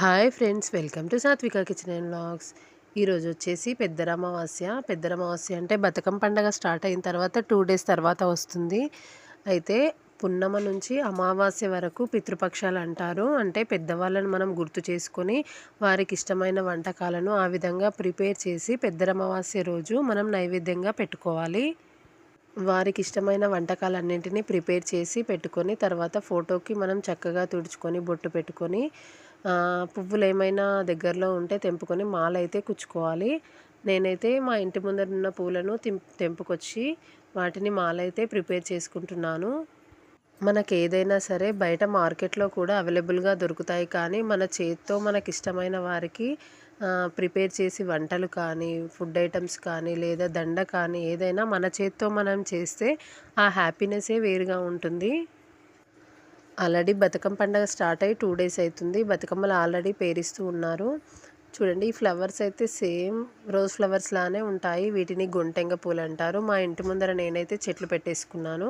Hi friends welcome to Satvika kitchen and vlogs. ఈరోజు వచ్చేసి పెద్దరమావాస్య పెద్దరమావాస్య అంటే బతుకమ్మ పండగ స్టార్ట్ అయిన తర్వాత టూ డేస్ తర్వాత వస్తుంది. అయితే పున్నమ నుంచి అమావాస్య వరకు పితృపక్షాలు అంటారు. అంటే పెద్దవాళ్ళని మనం గుర్తు చేసుకొని వారికి ఇష్టమైన వంటకాలను ఆ విధంగా ప్రిపేర్ చేసి పెద్దరమావాస్య రోజు మనం నైవేద్యంగా పెట్టుకోవాలి. వారికి ఇష్టమైన వంటకాలన్నింటినీ ప్రిపేర్ చేసి పెట్టుకొని తర్వాత ఫోటోకి మనం చక్కగా తుడుచుకొని బొట్టు పెట్టుకొని పువ్వులు ఏమైనా దగ్గరలో ఉంటే తెంపుకొని మాల అయితే కుచ్చుకోవాలి. నేనైతే మా ఇంటి ముందర ఉన్న పూలను తెంపుకొచ్చి వాటిని మాల అయితే ప్రిపేర్ చేసుకుంటున్నాను. మనకి ఏదైనా సరే బయట మార్కెట్లో కూడా అవైలబుల్గా దొరుకుతాయి కానీ మన చేతితో మనకి ఇష్టమైన వారికి ప్రిపేర్ చేసి వంటలు కానీ ఫుడ్ ఐటమ్స్ కానీ లేదా దండ కానీ ఏదైనా మన చేతితో మనం చేస్తే ఆ హ్యాపీనెస్సే వేరుగా ఉంటుంది. ఆల్రెడీ బతుకమ్మ పండగ స్టార్ట్ అయ్యి టూ డేస్ అవుతుంది. బతుకమ్మలు ఆల్రెడీ పేరిస్తూ ఉన్నారు. చూడండి ఈ ఫ్లవర్స్ అయితే సేమ్ రోజ్ ఫ్లవర్స్ లానే ఉంటాయి. వీటిని గొంటెంగ పూలు అంటారు. మా ఇంటి ముందర నేనైతే చెట్లు పెట్టేసుకున్నాను.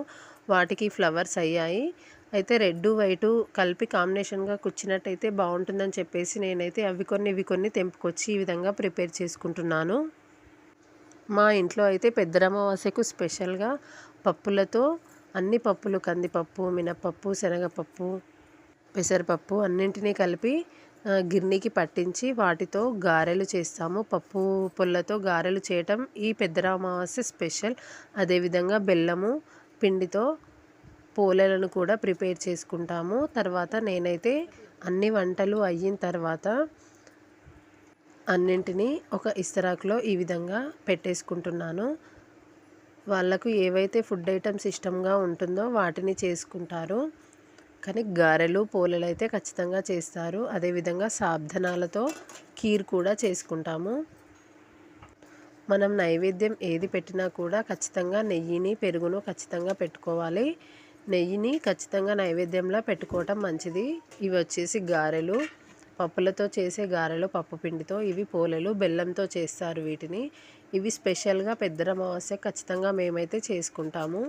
వాటికి ఫ్లవర్స్ అయ్యాయి. అయితే రెడ్ వైటు కలిపి కాంబినేషన్గా కూర్చున్నట్టయితే బాగుంటుందని చెప్పేసి నేనైతే అవి కొన్ని ఇవి కొన్ని తెంపుకొచ్చి ఈ విధంగా ప్రిపేర్ చేసుకుంటున్నాను. మా ఇంట్లో అయితే పెద్దరమావాస్యకు స్పెషల్గా పప్పులతో అన్ని పప్పులు కందిపప్పు మినపప్పు శనగపప్పు పెసరపప్పు అన్నింటినీ కలిపి గిర్నీకి పట్టించి వాటితో గారెలు చేస్తాము. పప్పు పుల్లతో గారెలు చేయటం ఈ పెద్దరామావాస్య స్పెషల్. అదేవిధంగా బెల్లము పిండితో పోలేలను కూడా ప్రిపేర్ చేసుకుంటాము. తర్వాత నేనైతే అన్ని వంటలు అయిన తర్వాత అన్నింటినీ ఒక ఇస్తరాకులో ఈ విధంగా పెట్టేసుకుంటున్నాను. వాళ్ళకు ఏవైతే ఫుడ్ ఐటమ్స్ ఇష్టంగా ఉంటుందో వాటిని చేసుకుంటారు. కానీ గారెలు పోలలు అయితే ఖచ్చితంగా చేస్తారు. అదేవిధంగా సాబ్ధనాలతో కీర్ కూడా చేసుకుంటాము. మనం నైవేద్యం ఏది పెట్టినా కూడా ఖచ్చితంగా నెయ్యిని పెరుగును ఖచ్చితంగా పెట్టుకోవాలి. నెయ్యిని ఖచ్చితంగా నైవేద్యంలో పెట్టుకోవటం మంచిది. ఇవి వచ్చేసి గారెలు. పప్పులతో చేసే గారెలు పప్పు పిండితో ఇవి పోలెలు బెల్లంతో చేస్తారు వీటిని. ఇవి స్పెషల్గా పెద్ద అమావాస్య ఖచ్చితంగా మేమైతే చేసుకుంటాము.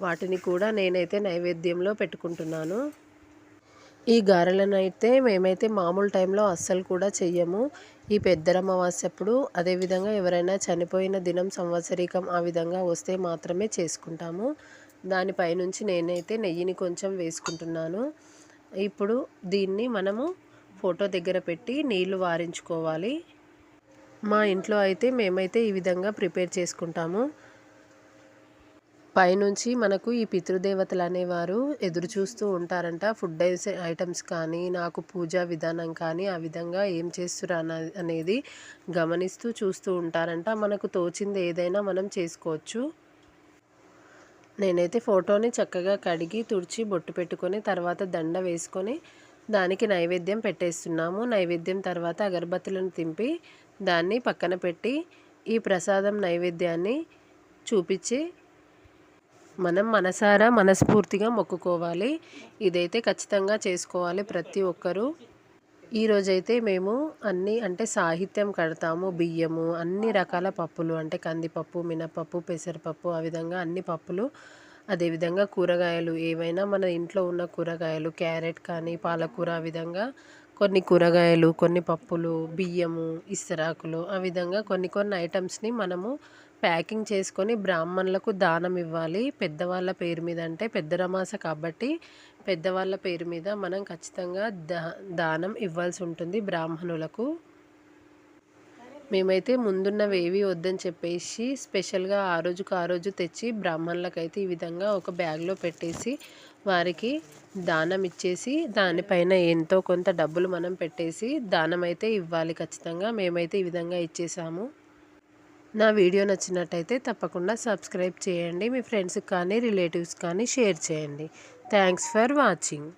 వాటిని కూడా నేనైతే నైవేద్యంలో పెట్టుకుంటున్నాను. ఈ గారెలను అయితే మేమైతే మామూలు టైంలో అస్సలు కూడా చెయ్యము. ఈ పెద్ద అమావాస్య అప్పుడు అదేవిధంగా ఎవరైనా చనిపోయిన దినం సంవత్సరికం ఆ విధంగా వస్తే మాత్రమే చేసుకుంటాము. దానిపైనుంచి నేనైతే నెయ్యిని కొంచెం వేసుకుంటున్నాను. ఇప్పుడు దీన్ని మనము ఫోటో దగ్గర పెట్టి నీళ్ళు వారించుకోవాలి. మా ఇంట్లో అయితే మేమైతే ఈ విధంగా ప్రిపేర్ చేసుకుంటాము. పైనుంచి మనకు ఈ పితృదేవతలు అనేవారు ఎదురు చూస్తూ ఉంటారంట. ఫుడ్ ఐటమ్స్ కానీ నాకు పూజా విధానం కానీ ఆ విధంగా ఏం చేస్తురా అనేది గమనిస్తూ చూస్తూ ఉంటారంట. మనకు తోచింది ఏదైనా మనం చేసుకోవచ్చు. నేనైతే ఫోటోని చక్కగా కడిగి తుడిచి బొట్టు పెట్టుకొని తర్వాత దండ వేసుకొని దానికి నైవేద్యం పెట్టేస్తున్నాము. నైవేద్యం తర్వాత అగరబత్తులను తింపి దాన్ని పక్కన పెట్టి ఈ ప్రసాదం నైవేద్యాన్ని చూపించి మనం మనసారా మనస్ఫూర్తిగా మొక్కుకోవాలి. ఇదైతే ఖచ్చితంగా చేసుకోవాలి ప్రతి ఒక్కరూ. ఈరోజైతే మేము అన్నీ అంటే సాహిత్యం కడతాము బియ్యము అన్ని రకాల పప్పులు అంటే కందిపప్పు మినపప్పు పెసరపప్పు ఆ విధంగా అన్ని పప్పులు అదేవిధంగా కూరగాయలు ఏవైనా మన ఇంట్లో ఉన్న కూరగాయలు క్యారెట్ కానీ పాలకూర ఆ విధంగా కొన్ని కూరగాయలు కొన్ని పప్పులు బియ్యము ఇస్తరాకులు ఆ విధంగా కొన్ని కొన్ని ఐటమ్స్ని మనము ప్యాకింగ్ చేసుకొని బ్రాహ్మణులకు దానం ఇవ్వాలి. పెద్దవాళ్ళ పేరు మీద అంటే పెద్ద రమాస కాబట్టి పెద్దవాళ్ళ పేరు మీద మనం ఖచ్చితంగా దా దానం ఇవ్వాల్సి ఉంటుంది బ్రాహ్మణులకు. మేమైతే ముందున్నవి ఏవి వద్దని చెప్పేసి స్పెషల్గా ఆ రోజుకు ఆ రోజు తెచ్చి బ్రాహ్మణులకైతే ఈ విధంగా ఒక బ్యాగ్లో పెట్టేసి వారికి దానం ఇచ్చేసి దానిపైన ఎంతో కొంత డబ్బులు మనం పెట్టేసి దానం అయితే ఇవ్వాలి ఖచ్చితంగా. మేమైతే ఈ విధంగా ఇచ్చేసాము. నా వీడియో నచ్చినట్టయితే తప్పకుండా సబ్స్క్రైబ్ చేయండి. మీ ఫ్రెండ్స్కి కానీ రిలేటివ్స్ కానీ షేర్ చేయండి. Thanks for watching.